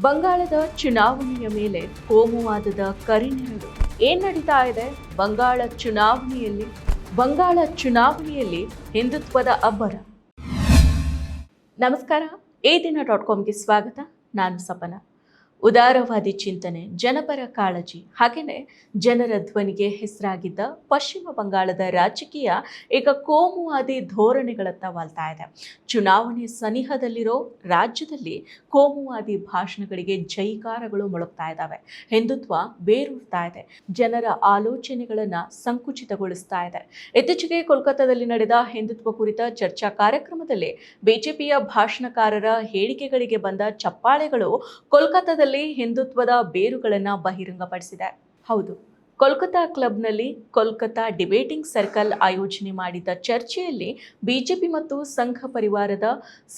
ಬಂಗಾಳದ ಚುನಾವಣೆಯ ಮೇಲೆ ಕೋಮುವಾದದ ಕರಿನೆರಳು ಏನ್ ನಡೀತಾ ಇದೆ? ಬಂಗಾಳ ಚುನಾವಣೆಯಲ್ಲಿ ಬಂಗಾಳ ಚುನಾವಣೆಯಲ್ಲಿ ಹಿಂದುತ್ವದ ಅಬ್ಬರ. ನಮಸ್ಕಾರ. ಈ ದಿನ ಡಾಟ್ ಕಾಮ್ಗೆ ಸ್ವಾಗತ. ನಾನು ಸಪನ. ಉದಾರವಾದಿ ಚಿಂತನೆ, ಜನಪರ ಕಾಳಜಿ ಹಾಗೆಯೇ ಜನರ ಧ್ವನಿಗೆ ಹೆಸರಾಗಿದ್ದ ಪಶ್ಚಿಮ ಬಂಗಾಳದ ರಾಜಕೀಯ ಈಗ ಕೋಮುವಾದಿ ಧೋರಣೆಗಳತ್ತ ವಾಲ್ತಾ ಇದೆ. ಚುನಾವಣೆ ಸನಿಹದಲ್ಲಿರೋ ರಾಜ್ಯದಲ್ಲಿ ಕೋಮುವಾದಿ ಭಾಷಣಗಳಿಗೆ ಜೈಕಾರಗಳು ಮೊಳಗ್ತಾ ಇದ್ದಾವೆ ಹಿಂದುತ್ವ ಬೇರೂರ್ತಾ ಇದೆ. ಜನರ ಆಲೋಚನೆಗಳನ್ನು ಸಂಕುಚಿತಗೊಳಿಸ್ತಾ ಇದೆ. ಇತ್ತೀಚೆಗೆ ಕೋಲ್ಕತ್ತಾದಲ್ಲಿ ನಡೆದ ಹಿಂದುತ್ವ ಕುರಿತ ಚರ್ಚಾ ಕಾರ್ಯಕ್ರಮದಲ್ಲಿ ಬಿಜೆಪಿಯ ಭಾಷಣಕಾರರ ಹೇಳಿಕೆಗಳಿಗೆ ಬಂದ ಚಪ್ಪಾಳೆಗಳು ಕೋಲ್ಕತ್ತಾದಲ್ಲಿ ಹಿಂದುತ್ವದ ಬೇರುಗಳನ್ನು ಬಹಿರಂಗಪಡಿಸಿದೆ. ಹೌದು, ಕೋಲ್ಕತಾ ಕ್ಲಬ್ನಲ್ಲಿ ಕೋಲ್ಕತ್ತಾ ಡಿಬೇಟಿಂಗ್ ಸರ್ಕಲ್ ಆಯೋಜನೆ ಮಾಡಿದ್ದ ಚರ್ಚೆಯಲ್ಲಿ ಬಿಜೆಪಿ ಮತ್ತು ಸಂಘ ಪರಿವಾರದ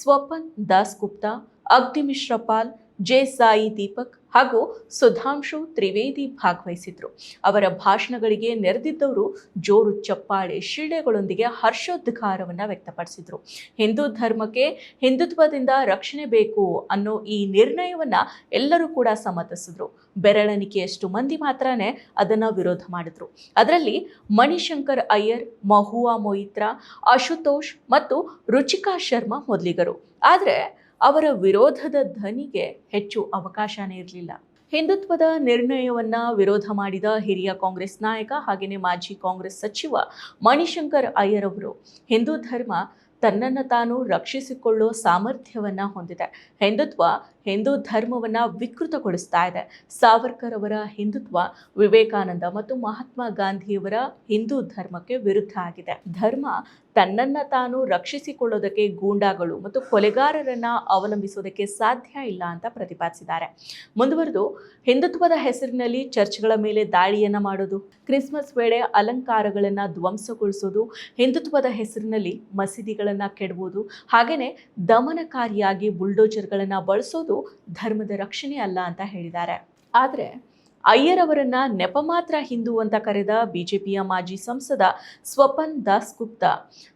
ಸ್ವಪನ್ ದಾಸ್ ಗುಪ್ತಾ ಅಗ್ನಿಮಿಶ್ರ ಪಾಲ್, ಜೆ ಸಾಯಿ ದೀಪಕ್ ಹಾಗೂ ಸುಧಾಂಶು ತ್ರಿವೇದಿ ಭಾಗವಹಿಸಿದ್ರು. ಅವರ ಭಾಷಣಗಳಿಗೆ ನೆರೆದಿದ್ದವರು ಜೋರು ಚಪ್ಪಾಳೆ ಶಿಳೆಗಳೊಂದಿಗೆ ಹರ್ಷೋದ್ಗಾರವನ್ನು ವ್ಯಕ್ತಪಡಿಸಿದ್ರು. ಹಿಂದೂ ಧರ್ಮಕ್ಕೆ ಹಿಂದುತ್ವದಿಂದ ರಕ್ಷಣೆ ಬೇಕು ಅನ್ನೋ ಈ ನಿರ್ಣಯವನ್ನ ಎಲ್ಲರೂ ಕೂಡ ಸಮ್ಮತಿಸಿದ್ರು. ಬೆರಳೆಣಿಕೆಯಷ್ಟು ಮಂದಿ ಮಾತ್ರನೇ ಅದನ್ನ ವಿರೋಧ ಮಾಡಿದ್ರು. ಅದರಲ್ಲಿ ಮಣಿಶಂಕರ್ ಅಯ್ಯರ್, ಮಹುವಾ ಮೊಯಿತ್ರಾ, ಅಶುತೋಷ್ ಮತ್ತು ರುಚಿಕಾ ಶರ್ಮಾ ಮೊದಲಿಗರು. ಆದರೆ ಅವರ ವಿರೋಧದ ಧ್ವನಿಗೆ ಹೆಚ್ಚು ಅವಕಾಶನೇ ಇರಲಿಲ್ಲ. ಹಿಂದುತ್ವದ ನಿರ್ಣಯವನ್ನ ವಿರೋಧ ಮಾಡಿದ ಹಿರಿಯ ಕಾಂಗ್ರೆಸ್ ನಾಯಕ ಹಾಗೆಯೇ ಮಾಜಿ ಕಾಂಗ್ರೆಸ್ ಸಚಿವ ಮಣಿಶಂಕರ್ ಅಯ್ಯರ್ ಅವರು ಹಿಂದೂ ಧರ್ಮ ತನ್ನನ್ನು ತಾನು ರಕ್ಷಿಸಿಕೊಳ್ಳೋ ಸಾಮರ್ಥ್ಯವನ್ನು ಹೊಂದಿದೆ. ಹಿಂದುತ್ವ ಹಿಂದೂ ಧರ್ಮವನ್ನು ವಿಕೃತಗೊಳಿಸ್ತಾ ಇದೆ. ಸಾವರ್ಕರ್ ಅವರ ಹಿಂದುತ್ವ, ವಿವೇಕಾನಂದ ಮತ್ತು ಮಹಾತ್ಮ ಗಾಂಧಿಯವರ ಹಿಂದೂ ಧರ್ಮಕ್ಕೆ ವಿರುದ್ಧ ಆಗಿದೆ. ಧರ್ಮ ತನ್ನನ್ನು ತಾನು ರಕ್ಷಿಸಿಕೊಳ್ಳೋದಕ್ಕೆ ಗೂಂಡಾಗಳು ಮತ್ತು ಕೊಲೆಗಾರರನ್ನು ಅವಲಂಬಿಸೋದಕ್ಕೆ ಸಾಧ್ಯ ಇಲ್ಲ ಅಂತ ಪ್ರತಿಪಾದಿಸಿದ್ದಾರೆ. ಮುಂದುವರೆದು, ಹಿಂದುತ್ವದ ಹೆಸರಿನಲ್ಲಿ ಚರ್ಚ್ಗಳ ಮೇಲೆ ದಾಳಿಯನ್ನು ಮಾಡೋದು, ಕ್ರಿಸ್ಮಸ್ ವೇಳೆ ಅಲಂಕಾರಗಳನ್ನು ಧ್ವಂಸಗೊಳಿಸೋದು, ಹಿಂದುತ್ವದ ಹೆಸರಿನಲ್ಲಿ ಮಸೀದಿಗಳನ್ನು ಕೆಡುವುದು ಹಾಗೆಯೇ ದಮನಕಾರಿಯಾಗಿ ಬುಲ್ಡೋಜರ್ಗಳನ್ನು ಬಳಸೋದು ಧರ್ಮದ ರಕ್ಷಣೆ ಅಲ್ಲ ಅಂತ ಹೇಳಿದ್ದಾರೆ. ಆದರೆ ಅಯ್ಯರ್ ಅವರನ್ನ ನೆಪ ಮಾತ್ರ ಹಿಂದೂ ಅಂತ ಕರೆದ ಬಿಜೆಪಿಯ ಮಾಜಿ ಸಂಸದ ಸ್ವಪನ್ ದಾಸ್ ಗುಪ್ತಾ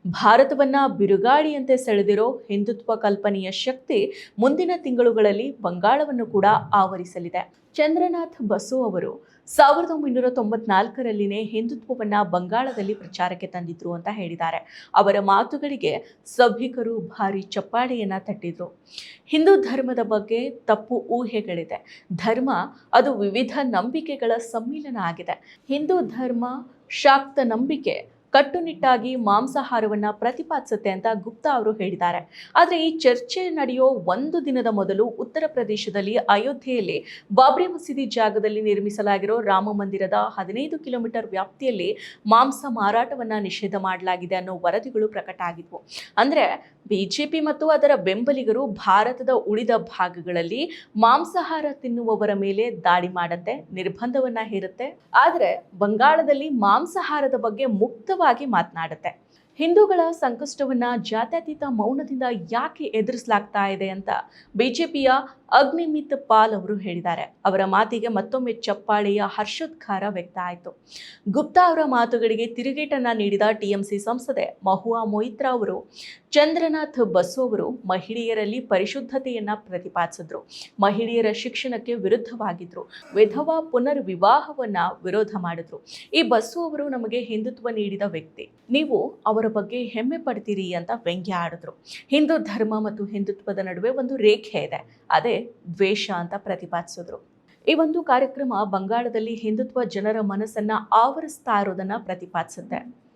ಭಾರತವನ್ನ ಬಿರುಗಾಳಿಯಂತೆ ಸೆಳೆದಿರೋ ಹಿಂದುತ್ವ ಕಲ್ಪನೆಯ ಶಕ್ತಿ ಮುಂದಿನ ತಿಂಗಳುಗಳಲ್ಲಿ ಬಂಗಾಳವನ್ನು ಕೂಡ ಆವರಿಸಲಿದೆ. ಚಂದ್ರನಾಥ್ ಬಸು ಅವರು ಸಾವಿರದ ಒಂಬೈನೂರ ತೊಂಬತ್ನಾಲ್ಕರಲ್ಲಿನೇ ಹಿಂದುತ್ವವನ್ನ ಬಂಗಾಳದಲ್ಲಿ ಪ್ರಚಾರಕ್ಕೆ ತಂದಿದ್ರು ಅಂತ ಹೇಳಿದ್ದಾರೆ. ಅವರ ಮಾತುಗಳಿಗೆ ಸಭಿಕರು ಭಾರಿ ಚಪ್ಪಾಳೆಯನ್ನ ತಟ್ಟಿದ್ರು. ಹಿಂದೂ ಧರ್ಮದ ಬಗ್ಗೆ ತಪ್ಪು ಊಹೆಗಳಿದೆ. ಧರ್ಮ ಅದು ವಿವಿಧ ನಂಬಿಕೆಗಳ ಸಮ್ಮಿಲನ ಆಗಿದೆ. ಹಿಂದೂ ಧರ್ಮ ಶಾಕ್ತ ನಂಬಿಕೆ ಕಟ್ಟುನಿಟ್ಟಾಗಿ ಮಾಂಸಾಹಾರವನ್ನ ಪ್ರತಿಪಾದಿಸುತ್ತೆ ಅಂತ ಗುಪ್ತಾ ಅವರು ಹೇಳಿದ್ದಾರೆ. ಆದರೆ ಈ ಚರ್ಚೆ ನಡೆಯೋ ಒಂದು ದಿನದ ಮೊದಲು ಉತ್ತರ ಪ್ರದೇಶದಲ್ಲಿ ಅಯೋಧ್ಯೆಯಲ್ಲಿ ಬಾಬ್ರಿ ಮಸೀದಿ ಜಾಗದಲ್ಲಿ ನಿರ್ಮಿಸಲಾಗಿರೋ ರಾಮ ಮಂದಿರದ ಹದಿನೈದು ಕಿಲೋಮೀಟರ್ ವ್ಯಾಪ್ತಿಯಲ್ಲಿ ಮಾಂಸ ಮಾರಾಟವನ್ನು ನಿಷೇಧ ಮಾಡಲಾಗಿದೆ ಅನ್ನೋ ವರದಿಗಳು ಪ್ರಕಟ ಆಗಿದ್ವು. ಅಂದ್ರೆ ಬಿಜೆಪಿ ಮತ್ತು ಅದರ ಬೆಂಬಲಿಗರು ಭಾರತದ ಉಳಿದ ಭಾಗಗಳಲ್ಲಿ ಮಾಂಸಾಹಾರ ತಿನ್ನುವವರ ಮೇಲೆ ದಾಳಿ ಮಾಡತ್ತೆ, ನಿರ್ಬಂಧವನ್ನ ಹೇರುತ್ತೆ. ಆದರೆ ಬಂಗಾಳದಲ್ಲಿ ಮಾಂಸಾಹಾರದ ಬಗ್ಗೆ ಮುಕ್ತವಾಗಿ ಮಾತನಾಡುತ್ತೆ. ಹಿಂದೂಗಳ ಸಂಕಷ್ಟವನ್ನ ಜಾತ್ಯತೀತ ಮೌನದಿಂದ ಯಾಕೆ ಎದುರಿಸಲಾಗ್ತಾ ಇದೆ ಅಂತ ಬಿಜೆಪಿಯ ಅಗ್ನಿಮಿತ್ ಪಾಲ್ ಅವರು ಹೇಳಿದ್ದಾರೆ. ಅವರ ಮಾತಿಗೆ ಮತ್ತೊಮ್ಮೆ ಚಪ್ಪಾಳೆಯ ಹರ್ಷೋದ್ಗಾರ ವ್ಯಕ್ತ ಆಯಿತು. ಗುಪ್ತಾ ಅವರ ಮಾತುಗಳಿಗೆ ತಿರುಗೇಟನ್ನ ನೀಡಿದ ಟಿಎಂಸಿ ಸಂಸದೆ ಮಹುವಾ ಮೊಯಿತ್ರಾ ಅವರು, ಚಂದ್ರನಾಥ್ ಬಸು ಅವರು ಮಹಿಳೆಯರಲ್ಲಿ ಪರಿಶುದ್ಧತೆಯನ್ನ ಪ್ರತಿಪಾದಿಸಿದ್ರು. ಮಹಿಳೆಯರ ಶಿಕ್ಷಣಕ್ಕೆ ವಿರುದ್ಧವಾಗಿದ್ರು. ವಿಧವಾ ಪುನರ್ ವಿವಾಹವನ್ನ ವಿರೋಧ ಮಾಡಿದ್ರು. ಈ ಬಸು ಅವರು ನಮಗೆ ಹಿಂದುತ್ವ ನೀಡಿದ ವ್ಯಕ್ತಿ. ನೀವು ಅವರ ಬಗ್ಗೆ ಹೆಮ್ಮೆ ಪಡ್ತೀರಿ ಅಂತ ವ್ಯಂಗ್ಯ ಆಡಿದ್ರು ಹಿಂದೂ ಧರ್ಮ ಮತ್ತು ಹಿಂದುತ್ವದ ನಡುವೆ ಒಂದು ರೇಖೆ ಇದೆ. ಅದೇ ದ್ವೇಷ ಅಂತ ಪ್ರತಿಪಾದಿಸಿದ್ರು. ಈ ಒಂದು ಕಾರ್ಯಕ್ರಮ ಬಂಗಾಳದಲ್ಲಿ ಹಿಂದುತ್ವ ಜನರ ಮನಸ್ಸನ್ನ ಆವರಿಸ್ತಾ ಇರೋದನ್ನ ಪ್ರತಿಪಾದಿಸುತ್ತೆ.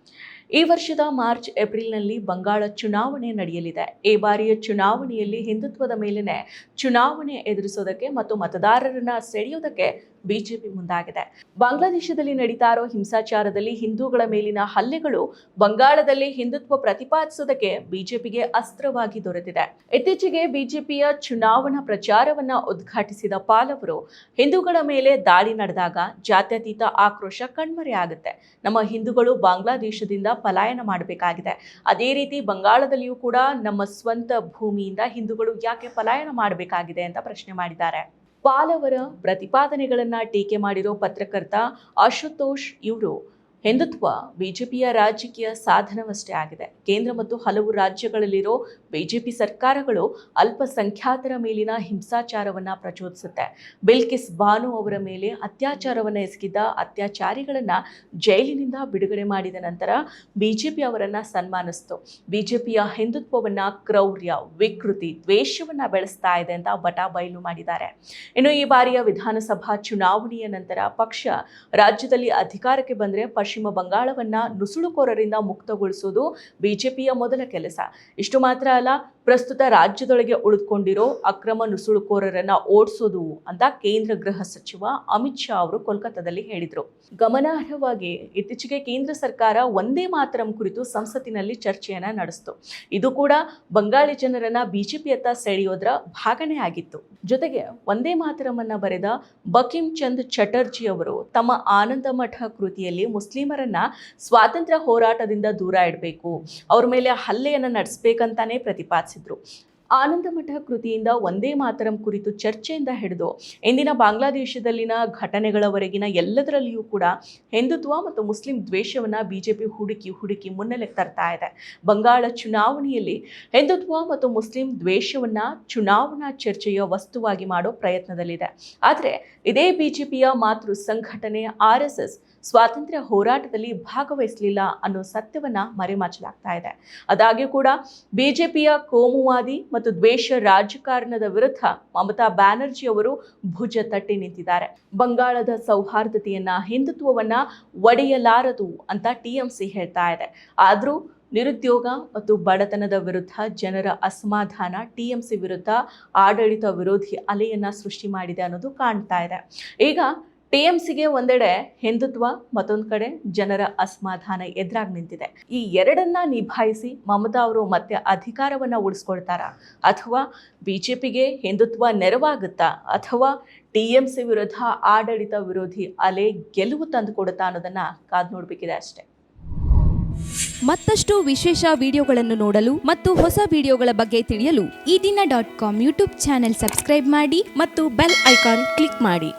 ಈ ವರ್ಷದ ಮಾರ್ಚ್ ಏಪ್ರಿಲ್ನಲ್ಲಿ ಬಂಗಾಳ ಚುನಾವಣೆ ನಡೆಯಲಿದೆ. ಈ ಬಾರಿಯ ಚುನಾವಣೆಯಲ್ಲಿ ಹಿಂದುತ್ವದ ಮೇಲಿನ ಚುನಾವಣೆ ಎದುರಿಸೋದಕ್ಕೆ ಮತ್ತು ಮತದಾರರನ್ನು ಸೆಳೆಯೋದಕ್ಕೆ ಬಿಜೆಪಿ ಮುಂದಾಗಿದೆ. ಬಾಂಗ್ಲಾದೇಶದಲ್ಲಿ ನಡೀತಾ ಇರೋ ಹಿಂಸಾಚಾರದಲ್ಲಿ ಹಿಂದೂಗಳ ಮೇಲಿನ ಹಲ್ಲೆಗಳು ಬಂಗಾಳದಲ್ಲಿ ಹಿಂದುತ್ವ ಪ್ರತಿಪಾದಿಸೋದಕ್ಕೆ ಬಿಜೆಪಿಗೆ ಅಸ್ತ್ರವಾಗಿ ದೊರೆತಿದೆ. ಇತ್ತೀಚೆಗೆ ಬಿಜೆಪಿಯ ಚುನಾವಣಾ ಪ್ರಚಾರವನ್ನ ಉದ್ಘಾಟಿಸಿದ ಪಾಲ್ ಅವರು, ಹಿಂದೂಗಳ ಮೇಲೆ ದಾಳಿ ನಡೆದಾಗ ಜಾತ್ಯತೀತ ಆಕ್ರೋಶ ಕಣ್ಮರೆಯಾಗುತ್ತೆ ನಮ್ಮ ಹಿಂದೂಗಳು ಬಾಂಗ್ಲಾದೇಶದಿಂದ ಪಲಾಯನ ಮಾಡಬೇಕಾಗಿದೆ. ಅದೇ ರೀತಿ ಬಂಗಾಳದಲ್ಲಿಯೂ ಕೂಡ ನಮ್ಮ ಸ್ವಂತ ಭೂಮಿಯಿಂದ ಹಿಂದೂಗಳು ಯಾಕೆ ಪಲಾಯನ ಮಾಡಬೇಕಾಗಿದೆ ಅಂತ ಪ್ರಶ್ನೆ ಮಾಡಿದ್ದಾರೆ. ಪಾಲ್ ಪ್ರತಿಪಾದನೆಗಳನ್ನು ಪ್ರತಿಪಾದನೆಗಳನ್ನ ಟೀಕೆ ಮಾಡಿರೋ ಪತ್ರಕರ್ತ ಆಶುತೋಷ್ ಇವರು. ಹಿಂದುತ್ವ ಬಿಜೆಪಿಯ ರಾಜಕೀಯ ಸಾಧನವಷ್ಟೇ ಆಗಿದೆ. ಕೇಂದ್ರ ಮತ್ತು ಹಲವು ರಾಜ್ಯಗಳಲ್ಲಿರೋ ಬಿಜೆಪಿ ಸರ್ಕಾರಗಳು ಅಲ್ಪಸಂಖ್ಯಾತರ ಮೇಲಿನ ಹಿಂಸಾಚಾರವನ್ನ ಪ್ರಚೋದಿಸುತ್ತೆ. ಬಿಲ್ಕಿಸ್ ಬಾನು ಅವರ ಮೇಲೆ ಅತ್ಯಾಚಾರವನ್ನು ಎಸಗಿದ್ದ ಅತ್ಯಾಚಾರಿಗಳನ್ನ ಜೈಲಿನಿಂದ ಬಿಡುಗಡೆ ಮಾಡಿದ ನಂತರ ಬಿಜೆಪಿ ಅವರನ್ನ ಸನ್ಮಾನಿಸ್ತು. ಬಿಜೆಪಿಯ ಹಿಂದುತ್ವವನ್ನ ಕ್ರೌರ್ಯ, ವಿಕೃತಿ, ದ್ವೇಷವನ್ನ ಬೆಳೆಸ್ತಾ ಇದೆ ಅಂತ ಬಟಾ ಬಯಲು ಮಾಡಿದ್ದಾರೆ. ಇನ್ನು ಈ ಬಾರಿಯ ವಿಧಾನಸಭಾ ಚುನಾವಣೆಯ ನಂತರ ಪಕ್ಷ ರಾಜ್ಯದಲ್ಲಿ ಅಧಿಕಾರಕ್ಕೆ ಬಂದರೆ ಪಶ್ಚಿಮ ಬಂಗಾಳವನ್ನು ನುಸುಳುಕೋರರಿಂದ ಮುಕ್ತಗೊಳಿಸುವುದು ಬಿಜೆಪಿಯ ಮೊದಲ ಕೆಲಸ. ಇಷ್ಟು ಮಾತ್ರ ಅಲ್ಲ ಪ್ರಸ್ತುತ ರಾಜ್ಯದೊಳಗೆ ಉಳಿದುಕೊಂಡಿರೋ ಅಕ್ರಮ ನುಸುಳುಕೋರರನ್ನ ಓಡಿಸೋದು ಅಂತ ಕೇಂದ್ರ ಗೃಹ ಸಚಿವ ಅಮಿತ್ ಶಾ ಅವರು ಕೋಲ್ಕತ್ತಾದಲ್ಲಿ ಹೇಳಿದರು. ಗಮನಾರ್ಹವಾಗಿ ಇತ್ತೀಚೆಗೆ ಕೇಂದ್ರ ಸರ್ಕಾರ ಒಂದೇ ಮಾತರಂ ಕುರಿತು ಸಂಸತ್ತಿನಲ್ಲಿ ಚರ್ಚೆಯನ್ನ ನಡೆಸಿತು. ಇದು ಕೂಡ ಬಂಗಾಳಿ ಜನರನ್ನ ಬಿಜೆಪಿಯತ್ತ ಸೆಳೆಯೋದ್ರ ಭಾಗನೇ ಆಗಿತ್ತು. ಜೊತೆಗೆ ಒಂದೇ ಮಾತರಮನ್ನ ಬರೆದ ಬಕಿಂ ಚಂದ್ ಚಟರ್ಜಿ ಅವರು ತಮ್ಮ ಆನಂದ ಮಠ ಕೃತಿಯಲ್ಲಿ ಮುಸ್ಲಿಮರನ್ನ ಸ್ವಾತಂತ್ರ್ಯ ಹೋರಾಟದಿಂದ ದೂರ ಇಡಬೇಕು. ಅವ್ರ ಮೇಲೆ ಹಲ್ಲೆಯನ್ನು ನಡೆಸಬೇಕಂತಾನೆ ಪ್ರತಿಪಾದಿಸಿದ್ರು. ಆನಂದ ಮಠ ಕೃತಿಯಿಂದ ಒಂದೇ ಮಾತರಂ ಕುರಿತು ಚರ್ಚೆಯಿಂದ ಹಿಡಿದು, ಇಂದಿನ ಬಾಂಗ್ಲಾದೇಶದಲ್ಲಿನ ಘಟನೆಗಳವರೆಗಿನ ಎಲ್ಲದರಲ್ಲಿಯೂ ಕೂಡ ಹಿಂದುತ್ವ ಮತ್ತು ಮುಸ್ಲಿಂ ದ್ವೇಷವನ್ನ ಬಿಜೆಪಿ ಹುಡುಕಿ ಹುಡುಕಿ ಮುನ್ನೆಲೆಗೆ ತರ್ತಾ ಇದೆ. ಬಂಗಾಳ ಚುನಾವಣೆಯಲ್ಲಿ ಹಿಂದುತ್ವ ಮತ್ತು ಮುಸ್ಲಿಂ ದ್ವೇಷವನ್ನ ಚುನಾವಣಾ ಚರ್ಚೆಯ ವಸ್ತುವಾಗಿ ಮಾಡೋ ಪ್ರಯತ್ನದಲ್ಲಿದೆ. ಆದರೆ ಇದೇ ಬಿಜೆಪಿಯ ಮಾತೃ ಸಂಘಟನೆ ಆರ್ ಎಸ್ ಎಸ್ ಸ್ವಾತಂತ್ರ್ಯ ಹೋರಾಟದಲ್ಲಿ ಭಾಗವಹಿಸಲಿಲ್ಲ ಅನ್ನೋ ಸತ್ಯವನ್ನ ಮರೆಮಾಚಲಾಗ್ತಾ ಇದೆ. ಆದಾಗ್ಯೂ ಕೂಡ ಬಿಜೆಪಿಯ ಕೋಮುವಾದಿ ಮತ್ತು ದ್ವೇಷ ರಾಜಕಾರಣದ ವಿರುದ್ಧ ಮಮತಾ ಬ್ಯಾನರ್ಜಿ ಅವರು ಭುಜ ತಟ್ಟಿ ನಿಂತಿದ್ದಾರೆ. ಬಂಗಾಳದ ಸೌಹಾರ್ದತೆಯನ್ನ, ಹಿಂದುತ್ವವನ್ನ ಒಡೆಯಲಾರದು ಅಂತ ಟಿಎಂಸಿ ಹೇಳ್ತಾ ಇದೆ. ಆದರೂ ನಿರುದ್ಯೋಗ ಮತ್ತು ಬಡತನದ ವಿರುದ್ಧ ಜನರ ಅಸಮಾಧಾನ ಟಿಎಂಸಿ ವಿರುದ್ಧ ಆಡಳಿತ ವಿರೋಧಿ ಅಲೆಯನ್ನ ಸೃಷ್ಟಿ ಮಾಡಿದೆ ಅನ್ನೋದು ಕಾಣ್ತಾ ಇದೆ. ಈಗ ಟಿಎಂಸಿಗೆ ಒಂದೆಡೆ ಹಿಂದುತ್ವ, ಮತ್ತೊಂದು ಕಡೆ ಜನರ ಅಸಮಾಧಾನ ಎದುರಾಗಿ ನಿಂತಿದೆ. ಈ ಎರಡನ್ನ ನಿಭಾಯಿಸಿ ಮಮತಾ ಅವರು ಮತ್ತೆ ಅಧಿಕಾರವನ್ನು ಉಳಿಸ್ಕೊಳ್ತಾರಾ? ಅಥವಾ ಬಿಜೆಪಿಗೆ ಹಿಂದುತ್ವ ನೆರವಾಗುತ್ತಾ? ಅಥವಾ ಟಿಎಂಸಿ ವಿರುದ್ಧ ಆಡಳಿತ ವಿರೋಧಿ ಅಲೆ ಗೆಲುವು ತಂದುಕೊಡುತ್ತಾ ಅನ್ನೋದನ್ನ ಕಾದು ನೋಡಬೇಕಿದೆ ಅಷ್ಟೇ. ಮತ್ತಷ್ಟು ವಿಶೇಷ ವಿಡಿಯೋಗಳನ್ನು ನೋಡಲು ಮತ್ತು ಹೊಸ ವಿಡಿಯೋಗಳ ಬಗ್ಗೆ ತಿಳಿಯಲು Eedina dot com YouTube channel subscribe ಮಾಡಿ ಮತ್ತು ಬೆಲ್ ಐಕಾನ್ ಕ್ಲಿಕ್ ಮಾಡಿ.